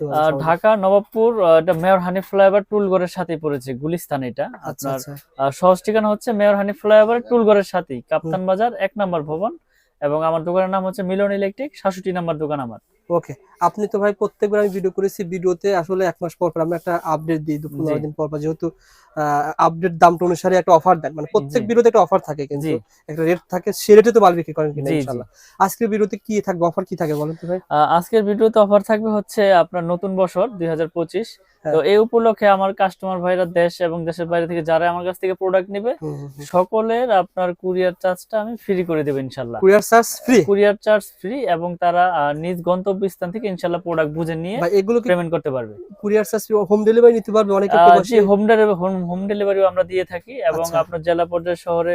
আহ, ঢাকা নবাবপুর এটা মেয়র হানি ফ্লাইওভার টুলগড়ের সাথে পড়েছে গুলিস্তান এটা। আচ্ছা আপনার আচ্ছা। সহজ ঠিকানা হচ্ছে মেয়র হানি ফ্লাইওভার টুলগড়ের সাথেই কাপ্তান বাজার এক নাম্বার ভবন। এবং আমার দোকানের নাম হচ্ছে মিলন ইলেকট্রিক সাতষট্টি নাম্বার দোকান আমার। ওকে আপনি তো ভাই প্রত্যেকবার আমি ভিডিও করেছি ভিডিওতে আসলে এক মাস পর পর আমি একটা আপডেট দিই দু পনেরো দিন পর পর। যেহেতু আপডেট দামটা অনুসারে একটা অফার দেন মানে প্রত্যেক। ভিডিওতে একটা অফার থাকে কিন্তু। একটা রেট থাকে সে রেটে তো মাল বিক্রি করেন কিনা জি। আজকের ভিডিওতে কি থাকবে? অফার কি থাকে বলেন তো ভাই? আজকের ভিডিওতে অফার থাকবে হচ্ছে আপনার নতুন বছর দুই হ্যাঁ। তো এই উপলক্ষে আমার কাস্টমার ভাইরা দেশ এবং দেশের বাইরে থেকে যারা আমার কাছ থেকে প্রোডাক্ট নিবে। সকলের আপনার কুরিয়ার চার্জটা আমি ফ্রি করে দেবো ইনশাল্লাহ। Courier charge free courier charge free এবং তারা নিজ গন্তব্যস্থান থেকে ইনশাল্লাহ প্রোডাক্ট বুঝে নিয়ে ভাই এগুলো কি পেমেন্ট করতে পারবে। কুরিয়ার চার্জ হোম ডেলিভারি নিতে পারবে অনেকে হোম ডেলিভারি হোম ডেলিভারিও আমরা দিয়ে থাকি এবং আচ্ছা। আপনার জেলা পর্যায়ে শহরে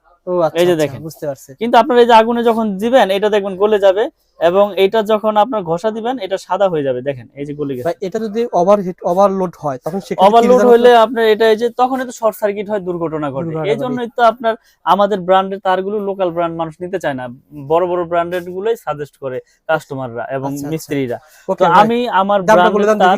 এই যে আচ্ছা, দেখেন। বুঝতে পারছি। কিন্তু আপনার এই যে আগুনে যখন দিবেন এটা দেখবেন গলে যাবে এবং এটা যখন আপনার ঘষা দিবেন এটা সাদা হয়ে যাবে। দেখেন এই যে গলে গেছে। এটা যদি ওভারহিট ওভারলোড হয় তখন ওভারলোড হলে আপনার এটা এই যে তখন তো শর্ট সার্কিট হয় দুর্ঘটনা ঘটে। এই জন্যই তো আপনার আমাদের ব্র্যান্ডের তারগুলো লোকাল ব্র্যান্ড মানুষ নিতে চায় না। বড় বড় ব্র্যান্ডের গুলোই সাজেস্ট করে কাস্টমাররা এবং আচ্ছা, আচ্ছা। মিস্ত্রিরা। তো আমি আমার ব্র্যান্ডের তার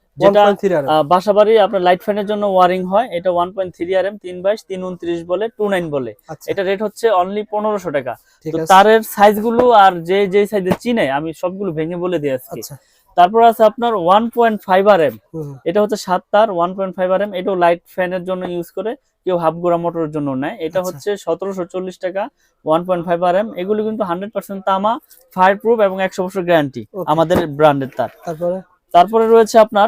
যেটা 1.3 বাসাবাড়ি আপনার লাইট ফ্যানের জন্য ওয়ারিং হয়। এটা one point three R M তিন বাইশ তিন উনত্রিশ বলে টু নাইন বলে। আচ্ছা। এটা রেট হচ্ছে অনলি পনেরোশো টাকা। তো তারের সাইজগুলো আর যে যে সাইজে চিনে আমি সবগুলো ভেঙে বলে দিয়ে আজকে। আচ্ছা। তারপর আছে আপনার one point five R M এটা হচ্ছে সাত তার one point five R M এটাও লাইট ফ্যানের জন্য ইউজ করে কেউ হাফ গোড়া মোটরের জন্য নেয়। এটা আচ্ছা। হচ্ছে সতেরোশো চল্লিশ টাকা one point five R M এগুলো কিন্তু হান্ড্রেড পার্সেন্ট তামা ফায়ার প্রুফ এবং একশো বছর গ্যারান্টি আমাদের ব্র্যান্ডের তার। তারপরে? তারপরে রয়েছে আপনার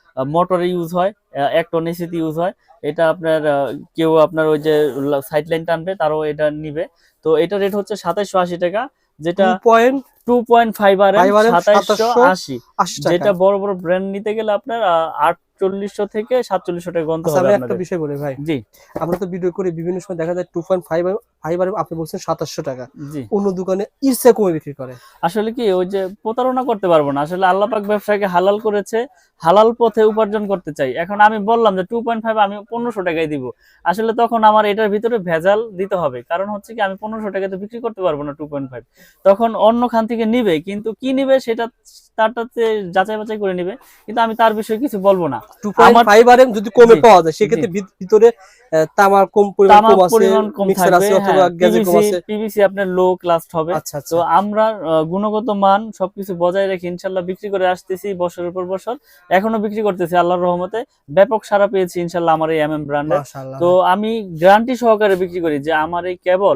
মোটরে ইউজ হয় এক টন এসিতে ইউজ হয়। এটা আপনার কেউ আপনার ওই যে সাইড লাইন টানবে, তারও এটা নিবে। তো এটা রেট হচ্ছে সাতাইশশো আশি টাকা, যেটা 2.80 two point five R M 5 RM সাতাইশশো আশি। যেটা বড় বড় ব্র্যান্ড নিতে গেলে আপনার থেকে সাতচল্লিশশো টাকা গন্তে আচ্ছা হবে একটা বিষয় বলি ভাই। জি। আমরা তো ভিডিও করি বিভিন্ন সময় দেখা যায় 2.5 ফাইভ আর আপনি বলছেন 2700 টাকা। জি। অন্য দোকানে ইরসে কমে বিক্রি করে। আসলে কি ওই যে প্রতারণা করতে পারব না। আসলে আল্লাহ পাক ব্যবসাকে হালাল করেছে হালাল পথে উপার্জন করতে চাই। এখন আমি বললাম যে টু পয়েন্ট ফাইভ আমি পনেরোশো টাকায় দিব। আসলে তখন আমার এটার ভিতরে ভেজাল দিতে হবে। কারণ হচ্ছে কি আমি পনেরোশো টাকাতে বিক্রি করতে পারব না টু পয়েন্ট ফাইভ তখন অন্য খান থেকে নিবে কিন্তু কি নিবে সেটা তারটাতে যাচাই বাছাই করে নিবে কিন্তু আমি তার বিষয়ে কিছু বলব না। 2.5 আর যদি কমে পাওয়া যায় সেক্ষেত্রে ভিতরে তামার কম পরিমাণ কম আছে মিক্সার আছে অথবা গ্যাজে কম আছে। পিভিসি আপনার লো ক্লাস হবে। আচ্ছা আচ্ছা। তো আমরা গুণগত মান সবকিছু বজায় রেখে ইনশাল্লাহ বিক্রি করে আসতেছি বছরের পর বছর। এখনও বিক্রি করতেছি আল্লাহর রহমতে। ব্যাপক সারা পেয়েছি ইনশাল্লাহ আমার এই এম এম ব্র্যান্ডের তো আমি গ্যারান্টি সহকারে বিক্রি করি যে আমার এই কেবল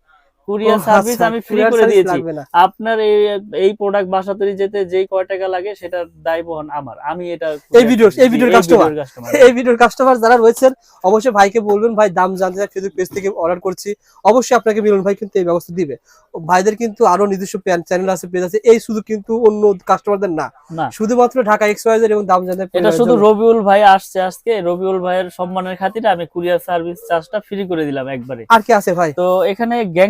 কুরিয়ার সার্ভিস আচ্ছা, আমি ফ্রি করে দিয়েছি। আপনার এই এই প্রোডাক্ট বাসা তৈরি যেতে যেই কয় টাকা লাগে সেটা দায় বহন আমার। আমি এটা এই ভিডিওর- এই ভিডিওর কাস্টমার এই ভিডিওর কাস্টমার যারা রয়েছেন অবশ্যই ভাইকে বলবেন ভাই দাম জানতে চাই ফেসবুক পেজ থেকে অর্ডার করছি। অবশ্যই আপনাকে মিলন ভাই কিন্তু এই ব্যবস্থা দিবে। ভাইদের কিন্তু আরও নিজস্ব চ্যানেল আছে পেজ আছে। এই শুধু কিন্তু অন্য কাস্টমারদের না। শুধুমাত্র ঢাকা এক্স ওয়াই এবং দাম জানতে এটা শুধু রবিউল ভাই আসছে আজকে। রবিউল ভাইয়ের সম্মানের খাতিরে আমি কুরিয়ার সার্ভিস চার্জটা ফ্রি করে দিলাম একবারে। আর কি আছে ভাই? তো এখানে গ্যাং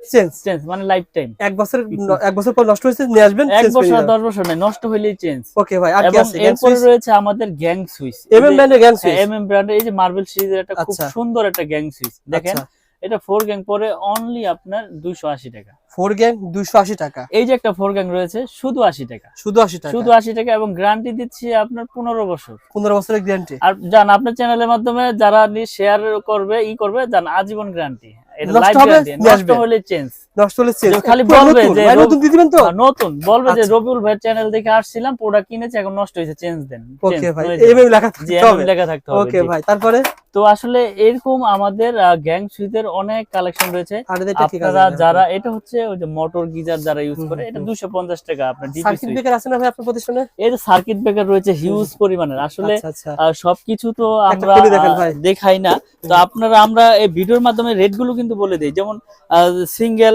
চেঞ্জ চেঞ্জ মানে লাইফ টাইম এক বছর এক বছর পর নষ্ট হয়েছে নিয়ে আসবেন এক বছর দশ বছর নেই নষ্ট হইলেই চেঞ্জ ওকে ভাই আর কি আছে? এরপর রয়েছে আমাদের গ্যাং সুইচ এম এম ব্র্যান্ডের গ্যাং সুইচ এম এম ব্র্যান্ডের এই যে মার্বেল সিরিজের একটা খুব আচ্ছা। সুন্দর একটা গ্যাং সুইচ দেখেন আচ্ছা। এটা ফোর গ্যাং পরে অনলি আপনার দুইশো আশি টাকা। ফোর গ্যাং দুইশো আশি টাকা। এই যে একটা ফোর গ্যাং রয়েছে শুধু আশি টাকা। শুধু আশি টাকা। শুধু আশি টাকা এবং গ্যারান্টি দিচ্ছি আপনার পনেরো বছর। পনেরো বছরের গ্যারান্টি আর জান আপনার চ্যানেলের মাধ্যমে যারা শেয়ার করবে ই করবে জান আজীবন গ্যারান্টি নষ্ট লাইফ হবে, গ্যারান্টি নিয়ে নষ্ট আসবে। হলে চেঞ্জ নষ্ট হলে চেঞ্জ খালি বলবে যে নতুন দিবেন তো? নতুন। বলবে যে আচ্ছা। রবিউল ভাইয়ের চ্যানেল দেখে আসছিলাম প্রোডাক্ট কিনেছি এখন নষ্ট হয়েছে চেঞ্জ দেন। ওকে ভাই এইভাবে লেখা জি থাকতে হবে লেখা থাকতে হবে ওকে ভাই তারপরে? তো আসলে এরকম আমাদের গ্যাং সুইচের অনেক কালেকশন রয়েছে। আপনারা যারা এটা হচ্ছে ওই যে মোটর গিজার যারা ইউজ করে এটা হুম। দুশো পঞ্চাশ টাকা আপনার সার্কিট ব্রেকার আছে না ভাই আপনার প্রতিষ্ঠানে এর সার্কিট ব্রেকার রয়েছে হিউজ পরিমাণের। আসলে আচ্ছা আচ্ছা। সবকিছু তো আমরা দেখেন দেখাই না। তো আপনারা আমরা এই ভিডিওর মাধ্যমে রেটগুলো কিন্তু বলে দিই। যেমন সিঙ্গেল